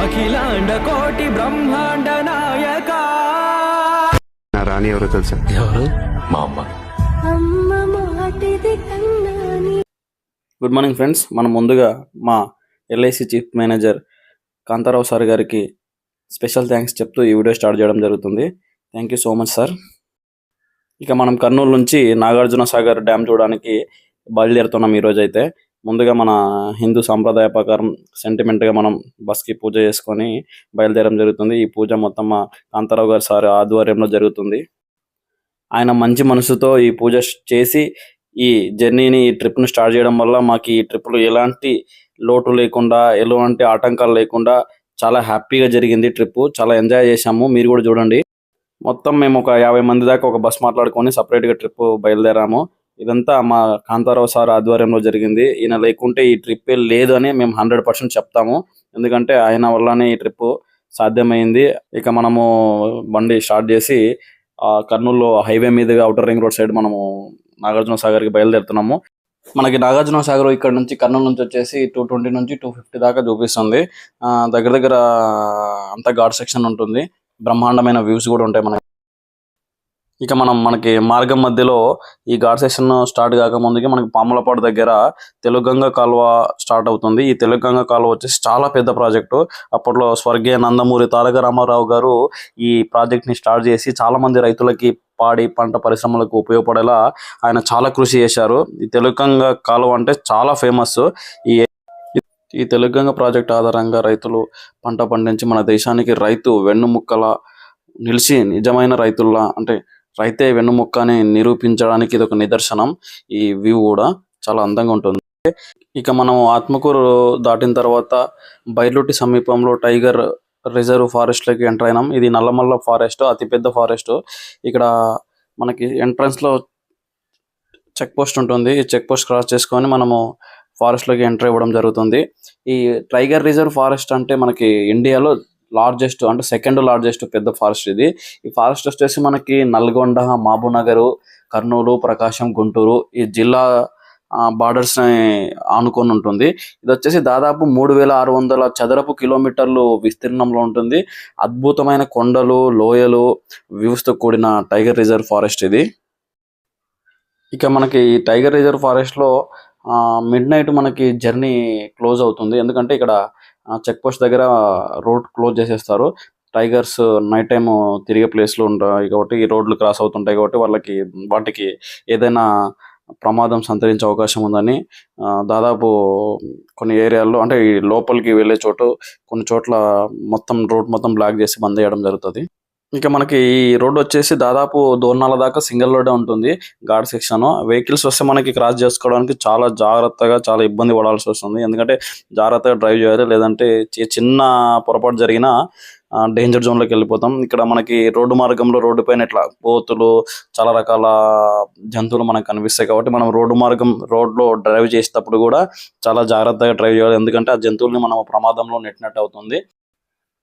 అఖిలాండ కోటి బ్రహ్మాండ నాయక. నా రాణి ఎవరో తెలుసా? ఎవరు? మా అమ్మ. అమ్మ మాటిది కన్నాని. గుడ్ మార్నింగ్ ఫ్రెండ్స్ మనం ముందుగా మా LIC chief manager Kantharao sir గారికి స్పెషల్ థ్యాంక్స్ చెప్తూ ఈ వీడియో స్టార్ట్ చేయడం జరుగుతుంది. Thank you so much sir ఇక మనం కర్నూలు నుంచి నాగార్జున సాగర్ డ్యామ్ చూడడానికి బయలుదేరుతున్నాం ఈరోజు అయితే ముందుగా మన హిందూ సాంప్రదాయ ప్రకారం సెంటిమెంట్గా మనం బస్కి పూజ చేసుకొని బయలుదేరడం జరుగుతుంది. ఈ పూజ మొత్తం మా కాంతారావు గారి సార్ ఆధ్వర్యంలో జరుగుతుంది. ఆయన మంచి మనసుతో ఈ పూజ చేసి ఈ జర్నీని ఈ ట్రిప్ను స్టార్ట్ చేయడం వల్ల మాకు ఈ ట్రిప్లో ఎలాంటి లోటు లేకుండా ఎలాంటి ఆటంకాలు లేకుండా చాలా హ్యాపీగా జరిగింది ట్రిప్ చాలా ఎంజాయ్ చేశాము. మీరు కూడా చూడండి. మొత్తం మేము ఒక యాభై మంది దాకా ఒక బస్ మాట్లాడుకొని సపరేట్గా ట్రిప్ బయలుదేరాము. ఇదంతా మా కాంతారావు సార్ ఆధ్వర్యంలో జరిగింది. ఈయన లేకుంటే ఈ ట్రిప్ లేదు అని మేము హండ్రెడ్ పర్సెంట్ చెప్తాము. ఎందుకంటే ఆయన వల్లనే ఈ ట్రిప్ సాధ్యమైంది. ఇక మనము బండి స్టార్ట్ చేసి ఆ కర్నూలులో హైవే మీదుగా అవుటర్ రింగ్ రోడ్ సైడ్ మనము నాగార్జున సాగర్కి బయలుదేరుతున్నాము. మనకి నాగార్జున సాగర్ ఇక్కడ నుంచి కర్నూలు నుంచి వచ్చేసి టూ ట్వంటీ నుంచి టూ ఫిఫ్టీ దాకా చూపిస్తుంది. ఆ, దగ్గర దగ్గర అంత ఘాట్ సెక్షన్ ఉంటుంది. బ్రహ్మాండమైన వ్యూస్ కూడా ఉంటాయి మనకి. ఇక మనం మనకి మార్గం మధ్యలో ఈ ఘాట్ సెక్షన్ స్టార్ట్ కాకముందుకి మనకి పాములపాడు దగ్గర తెలుగంగ కాలువ స్టార్ట్ అవుతుంది. ఈ తెలుగంగ కాలువ వచ్చేసి చాలా పెద్ద ప్రాజెక్టు. అప్పట్లో స్వర్గీయ నందమూరి తారక రామారావు గారు ఈ ప్రాజెక్ట్ని స్టార్ట్ చేసి చాలా మంది రైతులకి పాడి పంట పరిశ్రమలకు ఉపయోగపడేలా ఆయన చాలా కృషి చేశారు. ఈ తెలుగంగ కాలువ అంటే చాలా ఫేమస్. ఈ ఈ తెలుగంగ ప్రాజెక్ట్ ఆధారంగా రైతులు పంట పండించి మన దేశానికి రైతు వెన్నుముక్కల నిలిచి నిజమైన రైతుల్లా అంటే రైతే వెన్నుముక్క అని నిరూపించడానికి ఇది ఒక నిదర్శనం. ఈ వ్యూ కూడా చాలా అందంగా ఉంటుంది. ఇక మనం ఆత్మకూరు దాటిన తర్వాత బైర్లుటి సమీపంలో టైగర్ రిజర్వ్ ఫారెస్ట్లోకి ఎంటర్ అయినాం. ఇది నల్లమల్ల ఫారెస్ట్ అతిపెద్ద ఫారెస్ట్. ఇక్కడ మనకి ఎంట్రన్స్లో చెక్ పోస్ట్ ఉంటుంది. ఈ చెక్ పోస్ట్ క్రాస్ చేసుకొని మనము ఫారెస్ట్లోకి ఎంటర్ ఇవ్వడం జరుగుతుంది. ఈ టైగర్ రిజర్వ్ ఫారెస్ట్ అంటే మనకి ఇండియాలో లార్జెస్ట్ అంటే సెకండ్ లార్జెస్ట్ పెద్ద ఫారెస్ట్ ఇది. ఈ ఫారెస్ట్ వచ్చేసి మనకి నల్గొండ మహబూబ్నగర్ కర్నూలు ప్రకాశం గుంటూరు ఈ జిల్లా బార్డర్స్ ఆనుకొని ఉంటుంది. ఇది వచ్చేసి దాదాపు మూడు వేల ఆరు వందల చదరపు కిలోమీటర్లు విస్తీర్ణంలో ఉంటుంది. అద్భుతమైన కొండలు లోయలు వ్యూస్తో కూడిన టైగర్ రిజర్వ్ ఫారెస్ట్ ఇది. ఇక మనకి ఈ టైగర్ రిజర్వ్ ఫారెస్ట్లో మిడ్ నైట్ మనకి జర్నీ క్లోజ్ అవుతుంది. ఎందుకంటే ఇక్కడ చెక్ పోస్ట్ దగ్గర రోడ్ క్లోజ్ చేసేస్తారు. టైగర్స్ నైట్ టైం తిరిగే ప్లేస్లో ఉంటాయి కాబట్టి ఈ రోడ్లు క్రాస్ అవుతుంటాయి కాబట్టి వాళ్ళకి వాటికి ఏదైనా ప్రమాదం సంతరించే అవకాశం ఉందని దాదాపు కొన్ని ఏరియాల్లో అంటే ఈ లోపలికి వెళ్ళే చోటు కొన్ని చోట్ల మొత్తం రోడ్ మొత్తం బ్లాక్ చేసి బంద్ చేయడం జరుగుతుంది. ఇంకా మనకి ఈ రోడ్ వచ్చేసి దాదాపు దోర్నాల దాకా సింగిల్ రోడ్ ఉంటుంది. ఘాట్ సెక్షన్. వెహికల్స్ వస్తే మనకి క్రాస్ చేసుకోవడానికి చాలా జాగ్రత్తగా చాలా ఇబ్బంది పడాల్సి వస్తుంది. ఎందుకంటే జాగ్రత్తగా డ్రైవ్ చేయాలి. లేదంటే చి- చిన్న పొరపాటు జరిగినా డేంజర్ జోన్లోకి వెళ్ళిపోతాం. ఇక్కడ మనకి రోడ్డు మార్గంలో రోడ్డు పైన ఇట్లా పోతులు చాలా రకాల జంతువులు మనకు కనిపిస్తాయి కాబట్టి మనం రోడ్డు మార్గం రోడ్లో డ్రైవ్ చేసేటప్పుడు కూడా చాలా జాగ్రత్తగా డ్రైవ్ చేయాలి. ఎందుకంటే ఆ జంతువుల్ని మనం ప్రమాదంలో నెట్టినట్టు అవుతుంది.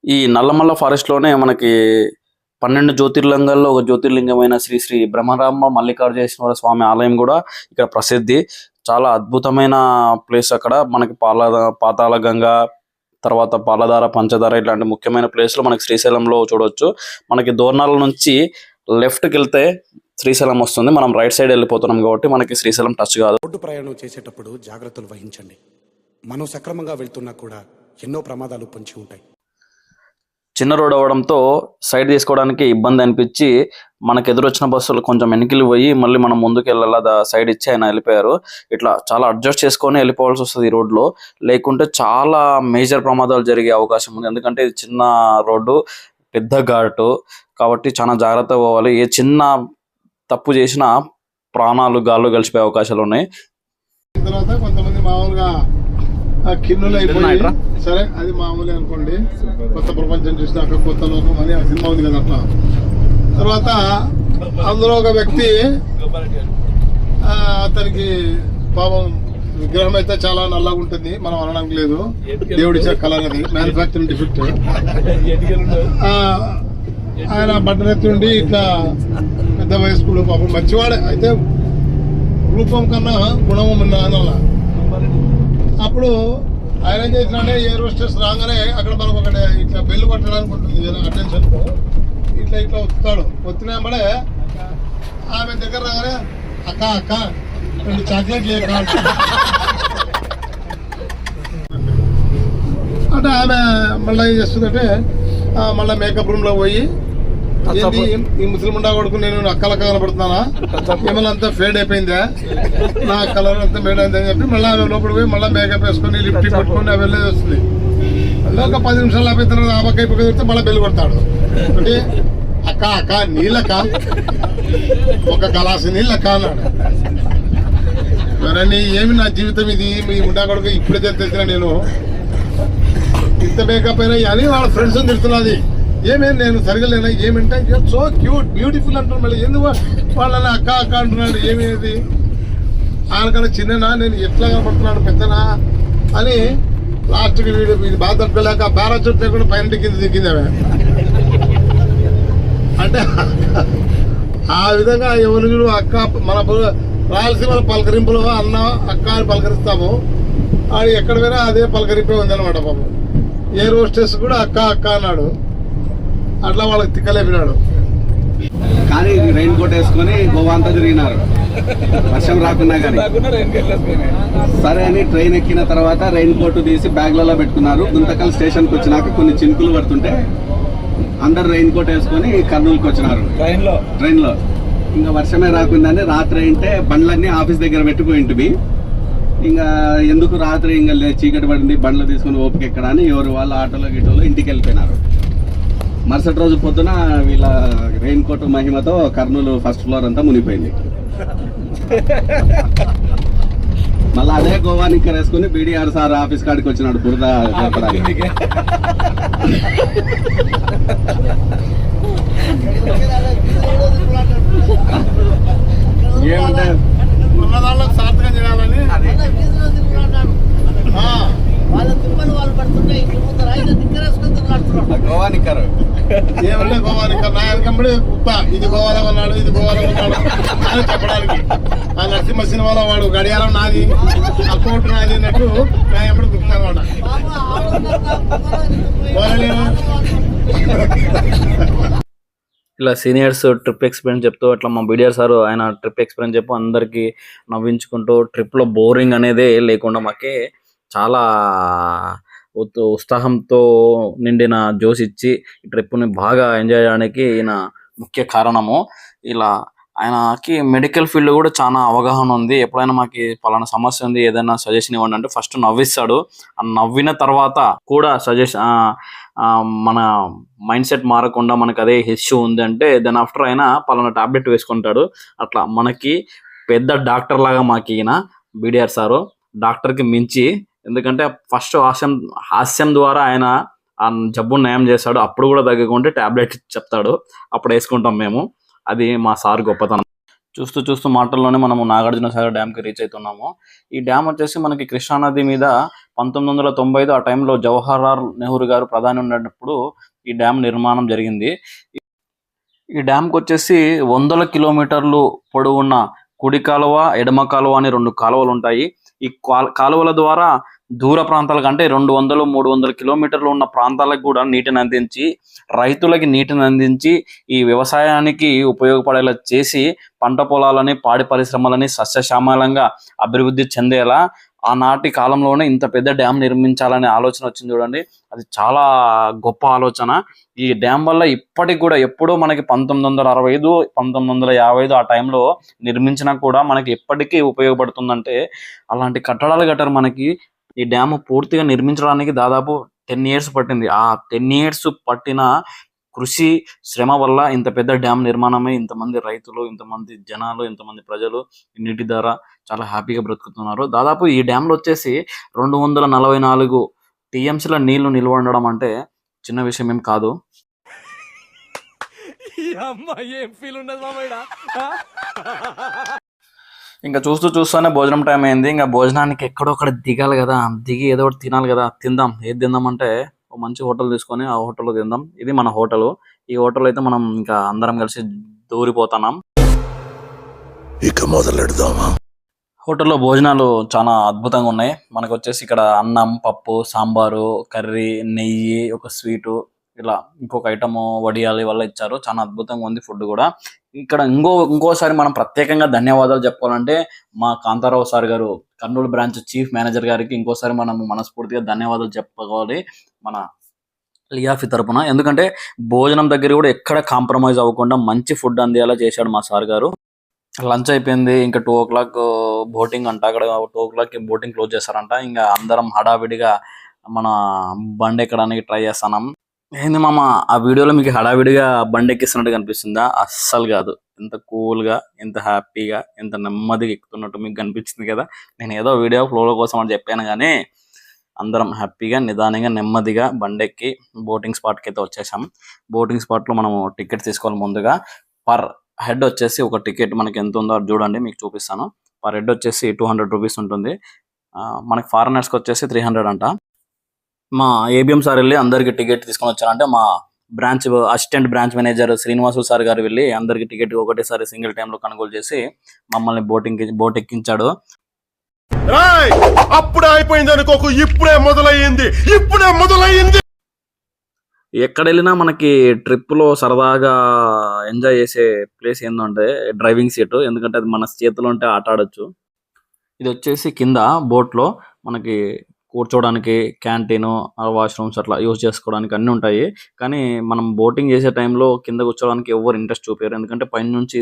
ఈ నల్లమల్ల ఫారెస్ట్లోనే మనకి పన్నెండు జ్యోతిర్లింగాల్లో ఒక జ్యోతిర్లింగమైన శ్రీ శ్రీ బ్రహ్మరామ మల్లికార్జునేశ్వర స్వామి ఆలయం కూడా ఇక్కడ ప్రసిద్ధి. చాలా అద్భుతమైన ప్లేస్ అక్కడ. మనకి పాల పాతాళ గంగా తర్వాత పాలధార పంచదార ఇట్లాంటి ముఖ్యమైన ప్లేస్లు మనకి శ్రీశైలంలో చూడవచ్చు మనకి దోర్నాల నుంచి లెఫ్ట్కి వెళ్తే శ్రీశైలం వస్తుంది. మనం రైట్ సైడ్ వెళ్ళిపోతున్నాం కాబట్టి మనకి శ్రీశైలం టచ్ కాదు. రోడ్డు ప్రయాణం చేసేటప్పుడు జాగ్రత్తలు వహించండి. మనం సక్రమంగా వెళ్తున్నా కూడా ఎన్నో ప్రమాదాలు పొంచి ఉంటాయి. చిన్న రోడ్ అవ్వడంతో సైడ్ తీసుకోవడానికి ఇబ్బంది అనిపించి మనకు ఎదురొచ్చిన బస్సులు కొంచెం వెనక్కి పోయి మళ్ళీ మనం ముందుకు వెళ్ళాలా సైడ్ ఇచ్చి ఆయన వెళ్ళిపోయారు. ఇట్లా చాలా అడ్జస్ట్ చేసుకొని వెళ్ళిపోవాల్సి వస్తుంది ఈ రోడ్లో. లేకుంటే చాలా మేజర్ ప్రమాదాలు జరిగే అవకాశం ఉంది. ఎందుకంటే ఇది చిన్న రోడ్డు పెద్ద ఘాటు కాబట్టి చాలా జాగ్రత్తగా పోవాలి. ఏ చిన్న తప్పు చేసినా ప్రాణాలు గాల్లో కలిసిపోయే అవకాశాలు ఉన్నాయి. తర్వాత కొంతమంది మామూలుగా కిన్నులు అయిపోయి సరే అది మామూలే అనుకోండి. కొత్త ప్రపంచం చూసినాక కొత్త లోకం అని ఆ సినిమా ఉంది కదా అట్లా. తర్వాత అందులో ఒక వ్యక్తి ఆ, అతనికి పాపం విగ్రహం అయితే చాలా నల్లగా ఉంటుంది. మనం అనడానికి లేదు. దేవుడిచ్చే కలర్ అది మ్యానుఫ్యాక్చరింగ్ డిఫెక్ట్ ఆయన బట్టనెత్తుండి ఇట్లా పెద్ద వయస్కుడు పాపం మంచివాడే. అయితే రూపం కన్నా గుణం ఉన్న అన్నలా అప్పుడు ఆయన ఏం చేసినాడే ఎయిర్ రోస్టర్స్ రాగానే అక్కడ మనకు ఒకటి ఇట్లా బెల్లు కొట్టడానికి ఉంటుంది అటెన్షన్ ఇట్లా ఇట్లా వస్తాడు వచ్చిన ఆమె దగ్గర రాగానే అక్క అక్క రెండు చాక్లెట్లు ఏ అంటే. ఆమె మళ్ళీ ఏం చేస్తుందంటే మళ్ళీ మేకప్ రూమ్లో పోయి ఈ ముస్లిం ఉండా కొడుకు నేను అక్కలక్క కనబడుతున్నానా ఏమన్నా అంతా ఫేడ్ అయిపోయిందా? నా కలర్ అంతా మేడ్ అయింది అని చెప్పి మళ్ళీ లోపలికి పోయి మళ్ళీ మేకప్ వేసుకొని లిఫ్ట్ పెట్టుకొని అవి వెళ్ళేది వస్తుంది. మళ్ళీ ఒక పది నిమిషాలు అయిపోయిన తర్వాత ఆ పక్క అయిపోయి తిరిగితే మళ్ళీ బెల్లు కొడతాడు. అంటే అక్క అక్క నీళ్ళక్క ఒక గలాసు నీళ్ళక్క అన్నాడు. మరని ఏమి నా జీవితం ఇది? మీ ఉండా కొడుకు ఇప్పుడే తెలిసిన నేను. ఇంత మేకప్ అయినా అని వాళ్ళ ఫ్రెండ్స్ తిడుతున్నది. ఏమేమి నేను సరిగా లేనా ఏమంటే సో క్యూట్ బ్యూటిఫుల్ అంటున్నాడు. మళ్ళీ ఎందుకు వాళ్ళని అక్క అక్క అంటున్నాడు? ఏమేది? ఆయనకన్నా చిన్ననా? నేను ఎట్లా కనపడుతున్నాను? పెద్దనా? అని లాస్ట్కి వీడు ఇది బాధ తట్టుకోలేక పారాచూట్ లేకుండా పైన కింద దిగింది ఆమె. అంటే ఆ విధంగా ఎవరు అక్క మన రాయలసీమ పలకరింపులో అన్న అక్క అని పలకరిస్తాము. ఆడు ఎక్కడ పోయినా అదే పలకరింపే ఉందన్నమాట పాపం. ఏ రోస్టెస్ కూడా అక్క అక్క అన్నాడు. అట్లా వాళ్ళకి తిక్కలేపినాడు కానీ రెయిన్ కోట్ వేసుకొని గోవా అంతా తిరిగినారు. వర్షం రాకున్నా కానీ. సరే అని ట్రైన్ ఎక్కిన తర్వాత రెయిన్ కోట్ తీసి బ్యాగ్లలో పెట్టుకున్నారు. గుంతకల్ స్టేషన్కి వచ్చినాక కొన్ని చినుకులు పడుతుంటే అందరు రెయిన్ కోట్ వేసుకొని కర్నూలుకి వచ్చినారు. ట్రైన్లో. ట్రైన్లో ఇంకా వర్షమే రాకుండానే రాత్రి అయితే బండ్లన్నీ ఆఫీస్ దగ్గర పెట్టుకుంటుంది ఇంకా ఎందుకు రాత్రి ఇంకా లే- చీకటి పడింది బండ్లు తీసుకుని ఓపిక ఎక్కడ అని ఎవరు వాళ్ళ ఆటోలో గిటోలో ఇంటికి వెళ్ళిపోయినారు. మరుసటి రోజు పొద్దున వీళ్ళ రెయిన్ కోట్ మహిమతో కర్నూలు ఫస్ట్ ఫ్లోర్ అంతా మునిగిపోయింది. మళ్ళీ అదే గోవా నిక్కర్ వేసుకుని బీడీఆర్ సార్ ఆఫీస్ కాడికి వచ్చినాడు బురద ఏమంటే? సార్థకం చేయాలని. ఆ, వాళ్ళ వాళ్ళు పడుతుంటే ఇంటి ముందర ఆయన దిక్కరేసుకొని తిరుగుతున్నాడు గోవా నిక్కర్. ఏమంటే గోవాని నా వెనకంబడి ఉత్త ఇది గోవాలో ఉన్నాడు ఇది గోవాలో ఉన్నాడు. అని చెప్పడానికి. ఆ నరసింహ సినిమాలో వాడు గడియారం నాది ఆ నాది అన్నట్టు నా ఎప్పుడు దుఃఖాను వాడ ఇలా సీనియర్స్ ట్రిప్ ఎక్స్పీరియన్స్ చెప్తూ అట్లా మా బీడిఆర్ సార్ ఆయన ట్రిప్ ఎక్స్పీరియన్స్ చెప్పు అందరికి నవ్వించుకుంటూ ట్రిప్లో బోరింగ్ అనేదే లేకుండా మాకే చాలా ఉత్- ఉత్సాహంతో నిండిన జోష్ ఇచ్చి ఈ ట్రిప్ని బాగా ఎంజాయ్ చేయడానికి ఈయన ముఖ్య కారణము. ఇలా ఆయనకి మెడికల్ ఫీల్డ్ కూడా చాలా అవగాహన ఉంది. ఎప్పుడైనా మాకు పలానా సమస్య ఉంది ఏదైనా సజెషన్ ఇవ్వండి అంటే ఫస్ట్ నవ్విస్తాడు. ఆ నవ్విన తర్వాత కూడా సజెషన్ మన మైండ్ సెట్ మారకుండా మనకు అదే ఇష్యూ ఉంది అంటే దెన్ ఆఫ్టర్ అయినా పలానా టాబ్లెట్ వేసుకుంటాడు. అట్లా మనకి పెద్ద డాక్టర్ లాగా మాకు ఈయన బీడిఆర్ సారు. డాక్టర్కి మించి ఎందుకంటే ఫస్ట్ హాస్యం హాస్యం ద్వారా ఆయన ఆ జబ్బు నయం చేస్తాడు అప్పుడు కూడా తగ్గకుంటే ట్యాబ్లెట్ చెప్తాడు. అప్పుడు వేసుకుంటాం మేము. అది మా సార్ గొప్పతనం. చూస్తూ చూస్తూ మాటల్లోనే మనము నాగార్జున సాగర్ డ్యామ్కి రీచ్ అవుతున్నాము. ఈ డ్యామ్ వచ్చేసి మనకి కృష్ణానది మీద పంతొమ్మిది వందల తొంభై ఐదు ఆ టైంలో జవహర్లాల్ నెహ్రూ గారు ప్రధాని ఉన్నప్పుడు ఈ డ్యామ్ నిర్మాణం జరిగింది. ఈ డ్యామ్కి వచ్చేసి వందల కిలోమీటర్లు పొడవున్న కుడి కాలువ ఎడమ కాలువ అని రెండు కాలువలు ఉంటాయి. ఈ కాలువల ద్వారా దూర ప్రాంతాల కంటే రెండు వందలు మూడు వందల కిలోమీటర్లు ఉన్న ప్రాంతాలకు కూడా నీటిని అందించి రైతులకి నీటిని అందించి ఈ వ్యవసాయానికి ఉపయోగపడేలా చేసి పంట పొలాలని పాడి పరిశ్రమలని సస్యశ్యామలంగా అభివృద్ధి చెందేలా ఆనాటి కాలంలోనే ఇంత పెద్ద డ్యామ్ నిర్మించాలనే ఆలోచన వచ్చింది చూడండి. అది చాలా గొప్ప ఆలోచన. ఈ డ్యామ్ వల్ల ఇప్పటికి కూడా ఎప్పుడో మనకి పంతొమ్మిది వందల అరవై ఐదు పంతొమ్మిది వందల యాభై ఐదు ఆ టైంలో నిర్మించినా కూడా మనకి ఎప్పటికీ ఉపయోగపడుతుందంటే అలాంటి కట్టడాలు కట్టారు మనకి ఈ డ్యామ్ పూర్తిగా నిర్మించడానికి దాదాపు టెన్ ఇయర్స్ పట్టింది. ఆ టెన్ ఇయర్స్ పట్టిన కృషి శ్రమ వల్ల ఇంత పెద్ద డ్యామ్ నిర్మాణమే ఇంతమంది రైతులు ఇంతమంది జనాలు ఇంతమంది ప్రజలు నీటి ద్వారా చాలా హ్యాపీగా బ్రతుకుతున్నారు. దాదాపు ఈ డ్యామ్లో వచ్చేసి రెండు వందల నలభై నాలుగు టీఎంసీల నీళ్ళు నిల్వ ఉండడం అంటే చిన్న విషయం ఏం కాదు. ఏం ఫీల్ ఉన్నది ఇంకా చూస్తూ చూస్తూనే భోజనం టైం అయింది. ఇంకా భోజనానికి ఎక్కడో అక్కడ దిగాలి కదా. దిగి ఏదో ఒకటి తినాలి కదా. తిందాం. ఏది తిందాం అంటే ఒక మంచి హోటల్ తీసుకొని ఆ హోటల్లో తిందాం. ఇది మన హోటల్. ఈ హోటల్ అయితే మనం ఇంకా అందరం కలిసి దూరిపోతున్నాం. ఇక మొదలెడదామా? హోటల్లో భోజనాలు చాలా అద్భుతంగా ఉన్నాయి. మనకు వచ్చేసి ఇక్కడ అన్నం పప్పు సాంబారు కర్రీ నెయ్యి ఒక స్వీటు ఇలా ఇంకొక ఐటమ్ వడియాలి వల్ల ఇచ్చారు. చాలా అద్భుతంగా ఉంది ఫుడ్ కూడా. ఇక్కడ ఇంకో ఇంకోసారి మనం ప్రత్యేకంగా ధన్యవాదాలు చెప్పుకోవాలంటే మా కాంతారావు సార్ గారు కర్నూలు బ్రాంచ్ చీఫ్ మేనేజర్ గారికి ఇంకోసారి మనం మనస్ఫూర్తిగా ధన్యవాదాలు చెప్పుకోవాలి మన లియాఫీ తరపున. ఎందుకంటే భోజనం దగ్గర కూడా ఎక్కడ కాంప్రమైజ్ అవ్వకుండా మంచి ఫుడ్ అందేలా చేశాడు మా సార్ గారు. లంచ్ అయిపోయింది ఇంకా టూ ఓ క్లాక్ బోటింగ్ అంట. అక్కడ two o'clock boating close చేస్తారంట ఇంకా అందరం హడావిడిగా మన బండి ఎక్కడానికి ట్రై చేస్తున్నాం. ఏంది మామ ఆ వీడియోలో మీకు హడావిడిగా బండి ఎక్కిస్తున్నట్టు కనిపిస్తుందా? అస్సలు కాదు. ఎంత కూల్గా ఎంత హ్యాపీగా ఎంత నెమ్మదిగా ఎక్కుతున్నట్టు మీకు కనిపించింది కదా. నేను ఏదో వీడియో ఫ్లోలో కోసం అని చెప్పాను కానీ అందరం హ్యాపీగా నిదానంగా నెమ్మదిగా బండెక్కి బోటింగ్ స్పాట్కి అయితే వచ్చేసాం. బోటింగ్ స్పాట్లో మనము టికెట్ తీసుకోవాలి ముందుగా. పర్ హెడ్ వచ్చేసి ఒక టికెట్ మనకి ఎంత ఉందో అది చూడండి మీకు చూపిస్తాను. పర్ హెడ్ వచ్చేసి టూ హండ్రెడ్ రూపీస్ ఉంటుంది. ఆ, మనకి ఫారినర్స్కి వచ్చేసి త్రీ హండ్రెడ్ అంట. మా ఏబిఎం సార్ వెళ్ళి అందరికి టికెట్ తీసుకొని వచ్చారంటే మా branch assistant branch manager Srinivasu sir గారు వెళ్ళి అందరికి టికెట్ ఒకటేసారి సింగిల్ టైంలో కొనుగోలు చేసి మమ్మల్ని బోటింగ్ బోట్ ఎక్కించాడు. అప్పుడే అయిపోయింది అనుకోకు ఇప్పుడే మొదలయ్యింది ఇప్పుడే మొదలయ్యింది! ఎక్కడ వెళ్ళినా మనకి ట్రిప్లో సరదాగా ఎంజాయ్ చేసే ప్లేస్ ఏంటంటే డ్రైవింగ్ సీట్ ఎందుకంటే అది మన చేతిలో ఉంటే ఆట ఆడొచ్చు. ఇది వచ్చేసి కింద బోట్లో మనకి కూర్చోవడానికి క్యాంటీన్ వాష్రూమ్స్ అట్లా యూజ్ చేసుకోవడానికి అన్ని ఉంటాయి. కానీ మనం బోటింగ్ చేసే టైంలో కింద కూర్చోవడానికి ఎవరు ఇంట్రెస్ట్ చూపారు ఎందుకంటే పైన నుంచి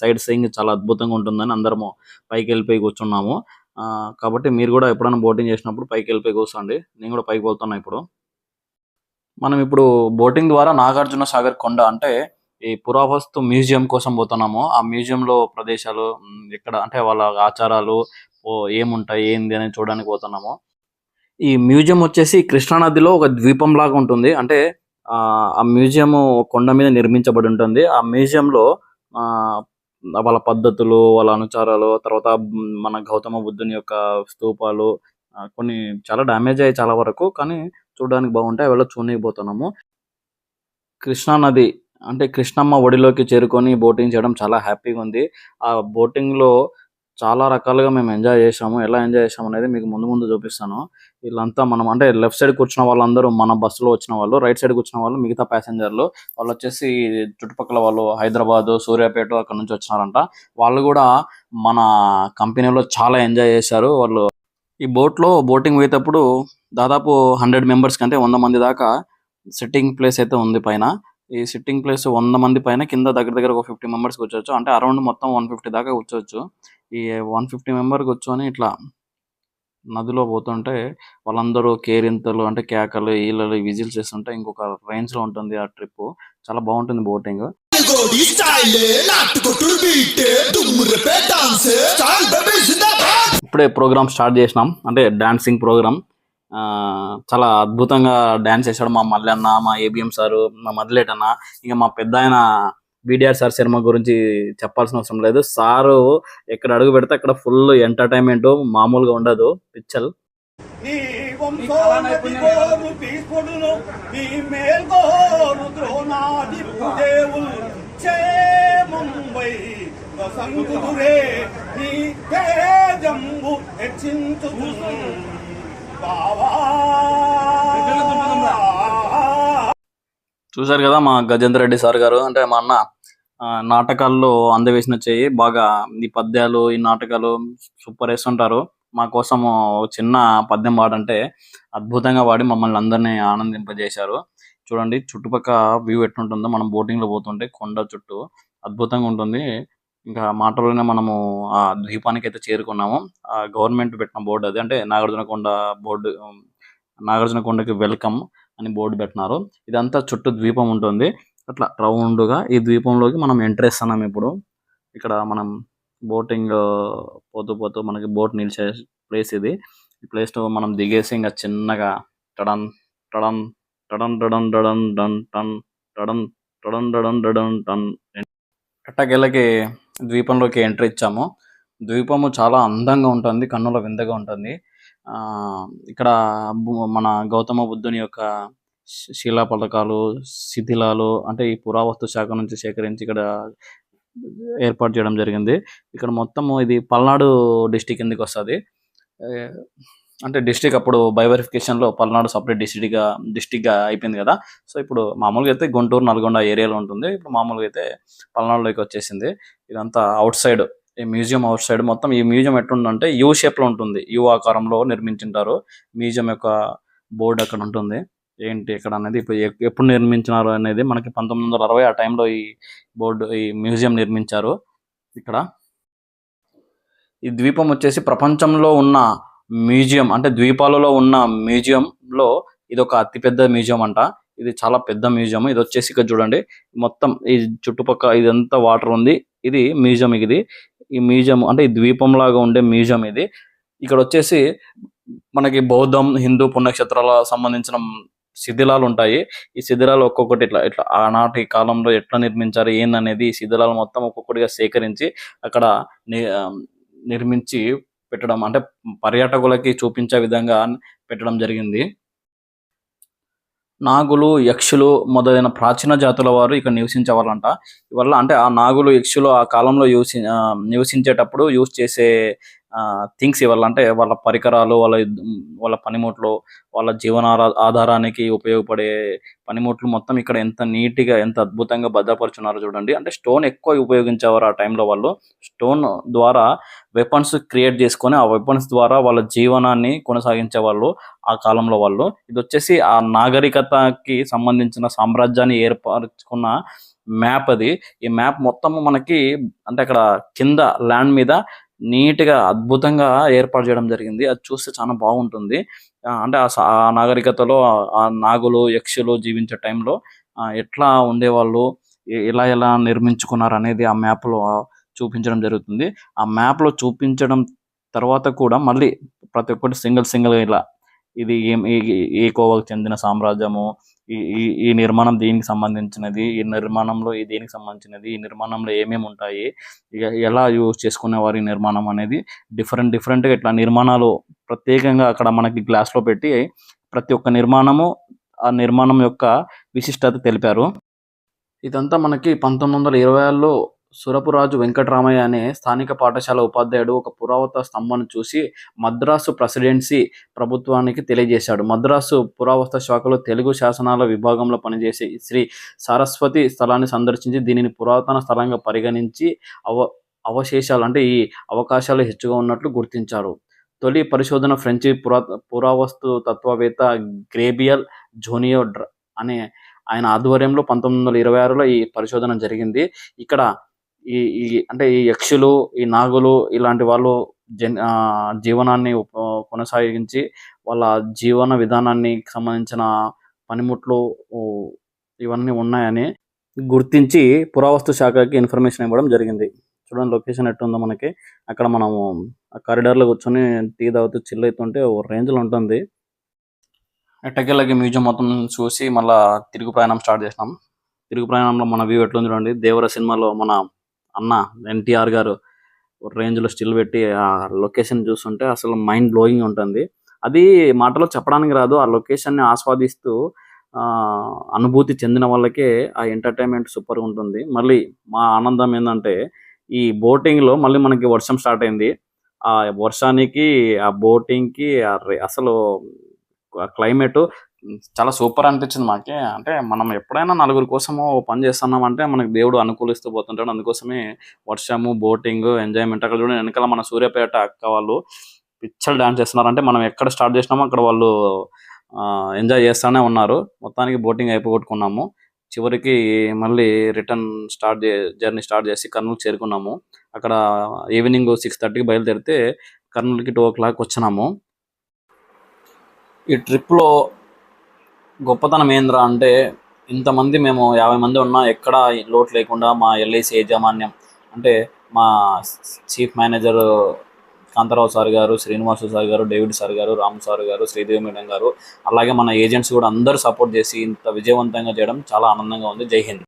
సైడ్ సీయింగ్ చాలా అద్భుతంగా ఉంటుందని అందరము పైకి వెళ్ళిపోయి కూర్చున్నాము. కాబట్టి మీరు కూడా ఎప్పుడైనా బోటింగ్ చేసినప్పుడు పైకి వెళ్ళిపోయి కూర్చోండి. నేను కూడా పైకి వెళ్తున్నా ఇప్పుడు. మనం ఇప్పుడు బోటింగ్ ద్వారా నాగార్జున సాగర్ కొండ అంటే ఈ పురావస్తు మ్యూజియం కోసం పోతున్నాము. ఆ మ్యూజియం లో ప్రదేశాలు ఎక్కడ అంటే వాళ్ళ ఆచారాలు ఓ ఏముంటాయి ఏంది అని చూడడానికి పోతున్నాము. ఈ మ్యూజియం వచ్చేసి కృష్ణానదిలో ఒక ద్వీపం లాగా ఉంటుంది. అంటే ఆ మ్యూజియం కొండ మీద నిర్మించబడి ఉంటుంది. ఆ మ్యూజియం లో ఆ వాళ్ళ పద్ధతులు వాళ్ళ అనుచారాలు తర్వాత మన గౌతమ బుద్ధుని యొక్క స్తూపాలు కొన్ని చాలా డ్యామేజ్ అయ్యాయి చాలా వరకు. కానీ చూడడానికి బాగుంటాయి. అవి చూడడానికి పోతున్నాము. కృష్ణా నది అంటే కృష్ణమ్మ ఒడిలోకి చేరుకొని బోటింగ్ చేయడం చాలా హ్యాపీగా ఉంది. ఆ బోటింగ్లో చాలా రకాలుగా మేము ఎంజాయ్ చేసాము ఎలా ఎంజాయ్ చేసాము అనేది మీకు ముందు ముందు చూపిస్తాను. వీళ్ళంతా మనం అంటే లెఫ్ట్ సైడ్ కూర్చున్న వాళ్ళందరూ మన బస్సులో వచ్చిన వాళ్ళు రైట్ సైడ్ కూర్చున్న వాళ్ళు మిగతా ప్యాసింజర్లు వాళ్ళు వచ్చేసి చుట్టుపక్కల వాళ్ళు హైదరాబాద్ సూర్యాపేట అక్కడ నుంచి వచ్చినారంట. వాళ్ళు కూడా మన కంపెనీలో చాలా ఎంజాయ్ చేశారు. వాళ్ళు ఈ బోట్లో బోటింగ్ పోయేటప్పుడు దాదాపు హండ్రెడ్ మెంబర్స్ కంటే వంద మంది దాకా సిట్టింగ్ ప్లేస్ అయితే ఉంది పైన. ఈ సిట్టింగ్ ప్లేస్ వంద మంది పైన కింద దగ్గర దగ్గర ఒక ఫిఫ్టీ మెంబర్స్ కూర్చోవచ్చు. అంటే అరౌండ్ మొత్తం వన్ ఫిఫ్టీ దాకా కూర్చోవచ్చు. ఈ వన్ ఫిఫ్టీ మెంబర్ కూర్చొని ఇట్లా నదిలో పోతుంటే వాళ్ళందరూ కేరింతలు అంటే కేకలు ఈలలు విజిల్ చేస్తుంటే ఇంకొక రేంజ్లో ఉంటుంది ఆ ట్రిప్ చాలా బాగుంటుంది బోటింగ్ ఇప్పుడే ప్రోగ్రామ్ స్టార్ట్ చేసినాం. అంటే డాన్సింగ్ ప్రోగ్రామ్ చాలా అద్భుతంగా డాన్స్ చేశాడు మా మల్లన్న మా ఏబిఎం సారు మా మదిలేట్ అన్న ఇంకా మా పెద్ద ఆయన బీడిఆర్ సార్ శర్మ గురించి చెప్పాల్సిన అవసరం లేదు. సారు ఎక్కడ అడుగు పెడితే అక్కడ ఫుల్ ఎంటర్టైన్మెంట్ మామూలుగా ఉండదు. పిచ్చల్. నీ వసంతురే నీ తేజంబు హెచ్చించు చూశారు కదా మా గజేంద్ర రెడ్డి సార్ గారు అంటే మా అన్న ఆ, నాటకాల్లో అందవేసిన చేయి బాగా ఈ పద్యాలు ఈ నాటకాలు సూపర్ వేస్తుంటారు. మా కోసం చిన్న పద్యం పాడంటే అద్భుతంగా వాడి మమ్మల్ని అందరినీ ఆనందింపజేశారు. చూడండి చుట్టుపక్కల వ్యూ ఎట్లుంటుందో మనం బోటింగ్లో పోతుంటే కొండ చుట్టూ అద్భుతంగా ఉంటుంది. ఇంకా మాటలోనే మనము ఆ ద్వీపానికి అయితే చేరుకున్నాము. ఆ గవర్నమెంట్ పెట్టిన బోర్డు అది. అంటే నాగార్జున కొండ బోర్డు నాగార్జున కొండకి వెల్కమ్ అని బోర్డు పెట్టినారు. ఇదంతా చుట్టూ ద్వీపం ఉంటుంది. అట్లా రౌండ్గా ఈ ద్వీపంలోకి మనం ఎంటర్ ఇస్తున్నాం ఇప్పుడు. ఇక్కడ మనం బోటింగ్ పోతూ పోతూ మనకి బోట్ నిలిచే ప్లేస్ ఇది. ఈ ప్లేస్లో మనం దిగేసి ఇంకా చిన్నగా టడన్ టడన్ టడన్ టడన్ టడన్ డన్ టన్ టడన్ టడన్ టడన్ టడన్ టన్ ఎట్టకేళ్ళకి ద్వీపంలోకి ఎంట్రీ ఇచ్చాము. ద్వీపము చాలా అందంగా ఉంటుంది కన్నుల విందగా ఉంటుంది. ఆ ఇక్కడ మన గౌతమ బుద్ధుని యొక్క శిలా పథకాలు శిథిలాలు అంటే ఈ పురావస్తు శాఖ నుంచి సేకరించి ఇక్కడ ఏర్పాటు చేయడం జరిగింది. ఇక్కడ మొత్తము ఇది పల్నాడు డిస్టిక్ కిందకి వస్తుంది. అంటే డిస్టిక్ అప్పుడు బై వెరిఫికేషన్లో పల్నాడు సపరేట్ డిస్టిక్గా డిస్టిక్గా అయిపోయింది కదా. సో ఇప్పుడు మామూలుగా అయితే గుంటూరు నల్గొండ ఏరియాలో ఉంటుంది. ఇప్పుడు మామూలుగా అయితే పల్నాడులోకి వచ్చేసింది. ఇదంతా అవుట్ సైడ్ ఈ మ్యూజియం అవుట్ సైడ్ మొత్తం ఈ మ్యూజియం ఎట్లుందంటే యూ షేప్లో ఉంటుంది. యూ ఆకారంలో నిర్మించింటారు. మ్యూజియం యొక్క బోర్డు అక్కడ ఉంటుంది. ఏంటి ఇక్కడ అనేది ఇప్పుడు ఎప్పుడు నిర్మించినారు అనేది మనకి పంతొమ్మిది వందల అరవై ఆ టైంలో ఈ బోర్డు ఈ మ్యూజియం నిర్మించారు. ఇక్కడ ఈ ద్వీపం వచ్చేసి ప్రపంచంలో ఉన్న మ్యూజియం అంటే ద్వీపాలలో ఉన్న మ్యూజియంలో ఇది ఒక అతిపెద్ద మ్యూజియం అంట. ఇది చాలా పెద్ద మ్యూజియం. ఇది వచ్చేసి ఇక్కడ చూడండి. మొత్తం ఈ చుట్టుపక్కల ఇదంతా వాటర్ ఉంది. ఇది మ్యూజియం ఇది. ఈ మ్యూజియం అంటే ఈ ద్వీపం లాగా ఉండే మ్యూజియం ఇది. ఇక్కడ వచ్చేసి మనకి బౌద్ధం హిందూ పుణ్యక్షేత్రాల సంబంధించిన శిథిలాలు ఉంటాయి. ఈ శిథిలాలు ఒక్కొక్కటి ఇట్లా ఇట్లా ఆనాటి కాలంలో ఎట్లా నిర్మించారు ఏందనేది ఈ శిథిలాలు మొత్తం ఒక్కొక్కటిగా సేకరించి అక్కడ నిర్మించి పెట్టడం అంటే పర్యాటకులకి చూపించే విధంగా పెట్టడం జరిగింది. నాగులు యక్షులు మొదలైన ప్రాచీన జాతుల వారు ఇక్కడ నివసించేవాళ్ళంట. వల్ల అంటే ఆ నాగులు యక్షులు ఆ కాలంలో యూసి నివసించేటప్పుడు యూజ్ చేసే థింగ్స్ ఇవ్వాలి? అంటే వాళ్ళ పరికరాలు వాళ్ళ వాళ్ళ పనిముట్లు వాళ్ళ జీవన ఆధారానికి ఉపయోగపడే పనిముట్లు మొత్తం ఇక్కడ ఎంత నీట్గా ఎంత అద్భుతంగా భద్రపరుచున్నారో చూడండి. అంటే స్టోన్ ఎక్కువ ఉపయోగించేవారు ఆ టైంలో వాళ్ళు. స్టోన్ ద్వారా వెపన్స్ క్రియేట్ చేసుకొని ఆ వెపన్స్ ద్వారా వాళ్ళ జీవనాన్ని కొనసాగించే వాళ్ళు ఆ కాలంలో వాళ్ళు. ఇది వచ్చేసి ఆ నాగరికతకి సంబంధించిన సామ్రాజ్యాన్ని ఏర్పరచుకున్న మ్యాప్ అది. ఈ మ్యాప్ మొత్తం మనకి అంటే అక్కడ కింద ల్యాండ్ మీద నీట్గా అద్భుతంగా ఏర్పాటు చేయడం జరిగింది. అది చూస్తే చాలా బాగుంటుంది. అంటే ఆ ఆ నాగరికతలో ఆ- నాగులు యక్షులు జీవించే టైంలో ఎట్లా ఉండేవాళ్ళు ఎలా ఎలా నిర్మించుకున్నారు అనేది ఆ మ్యాప్లో చూపించడం జరుగుతుంది. ఆ మ్యాప్లో చూపించడం తర్వాత కూడా మళ్ళీ ప్రతి ఒక్కటి సింగిల్ సింగిల్ ఇలా ఇది ఏం ఈ- ఈ కోవకు చెందిన సామ్రాజ్యము ఈ ఈ ఈ నిర్మాణం దీనికి సంబంధించినది ఈ నిర్మాణంలో ఈ దేనికి సంబంధించినది ఈ నిర్మాణంలో ఏమేమి ఉంటాయి ఎలా యూజ్ చేసుకునేవారు ఈ నిర్మాణం అనేది డిఫరెంట్ డిఫరెంట్గా ఇట్లా నిర్మాణాలు ప్రత్యేకంగా అక్కడ మనకి గ్లాస్లో పెట్టి ప్రతి ఒక్క నిర్మాణము ఆ నిర్మాణం యొక్క విశిష్టత తెలిపారు. ఇదంతా మనకి పంతొమ్మిది వందల ఇరవైలో సురపురాజు వెంకటరామయ్య అనే స్థానిక పాఠశాల ఉపాధ్యాయుడు ఒక పురావత స్తంభాన్ని చూసి మద్రాసు ప్రెసిడెన్సీ ప్రభుత్వానికి తెలియజేశాడు. మద్రాసు పురావస్తు శాఖలో తెలుగు శాసనాల విభాగంలో పనిచేసే శ్రీ సరస్వతి స్థలాన్ని సందర్శించి దీనిని పురాతన స్థలంగా పరిగణించి అవ అవశేషాలు అంటే ఈ అవకాశాలు హెచ్చుగా ఉన్నట్లు గుర్తించారు. తొలి పరిశోధన ఫ్రెంచి పురా పురావస్తు తత్వవేత్త గ్రేబియల్ జోనియో డ్ర అనే ఆయన ఆధ్వర్యంలో పంతొమ్మిది వందల ఇరవై ఆరులో ఈ పరిశోధన జరిగింది. ఇక్కడ ఈ ఈ అంటే ఈ యక్షులు ఈ నాగులు ఇలాంటి వాళ్ళు జన్ ఆ, జీవనాన్ని కొనసాగించి వాళ్ళ జీవన విధానాన్ని సంబంధించిన పనిముట్లు ఇవన్నీ ఉన్నాయని గుర్తించి పురావస్తు శాఖకి ఇన్ఫర్మేషన్ ఇవ్వడం జరిగింది. చూడండి లొకేషన్ ఎట్టుందో మనకి. అక్కడ మనము ఆ కారిడార్లో కూర్చొని టీ తాగుతూ చిల్ అవుతుంటే ఓ రేంజ్లో ఉంటుంది. ఎట్టకెళ్ళకి మ్యూజియం మొత్తం చూసి మళ్ళీ తిరుగు ప్రయాణం స్టార్ట్ చేసినాం. తిరుగు ప్రయాణంలో మన వ్యూ ఎట్లుంది చూడండి. దేవర సినిమాలో మన అన్న ఎన్టీఆర్ గారు రేంజ్లో స్టిల్ పెట్టి ఆ లొకేషన్ చూస్తుంటే అసలు మైండ్ బ్లోయింగ్ ఉంటుంది. అది మాటలో చెప్పడానికి రాదు ఆ లొకేషన్ని ఆస్వాదిస్తూ అనుభూతి చెందిన వాళ్ళకే ఆ ఎంటర్టైన్మెంట్ సూపర్గా ఉంటుంది. మళ్ళీ మా ఆనందం ఏంటంటే ఈ బోటింగ్లో మళ్ళీ మనకి వర్షం స్టార్ట్ అయింది. ఆ వర్షానికి ఆ బోటింగ్కి అసలు క్లైమేట్ చాలా సూపర్ అనిపించింది మాకే. అంటే మనం ఎప్పుడైనా నలుగురి కోసము పని చేస్తున్నాం అంటే మనకి దేవుడు అనుకూలిస్తూ పోతుంటాడు. అందుకోసమే వర్షము బోటింగ్ ఎంజాయ్మెంట్ అక్కడ చూడండి. వెనకాల మన సూర్యాపేట అక్క వాళ్ళు పిచ్చలు డాన్స్ చేస్తున్నారు. అంటే మనం ఎక్కడ స్టార్ట్ చేసినామో అక్కడ వాళ్ళు ఎంజాయ్ చేస్తూనే ఉన్నారు. మొత్తానికి బోటింగ్ అయిపోగొట్టుకున్నాము. చివరికి మళ్ళీ రిటర్న్ స్టార్ట్ చే జర్నీ స్టార్ట్ చేసి కర్నూలు చేరుకున్నాము. అక్కడ ఈవినింగ్ సిక్స్ థర్టీకి బయలుదేరితే కర్నూలుకి టూ ఓ క్లాక్ వచ్చినాము. ఈ ట్రిప్లో గొప్పతనం ఏంద్రా అంటే ఇంతమంది మేము యాభై మంది ఉన్నా ఎక్కడ లోటు లేకుండా మా ఎల్ఐసి యాజమాన్యం అంటే మా చీఫ్ మేనేజర్ కాంతారావు సార్ గారు శ్రీనివాసు సార్ గారు డేవిడ్ సార్ గారు రామ్ సార్ గారు శ్రీదేవి మేడం గారు అలాగే మన ఏజెంట్స్ కూడా అందరూ సపోర్ట్ చేసి ఇంత విజయవంతంగా చేయడం చాలా ఆనందంగా ఉంది. జై హింద్.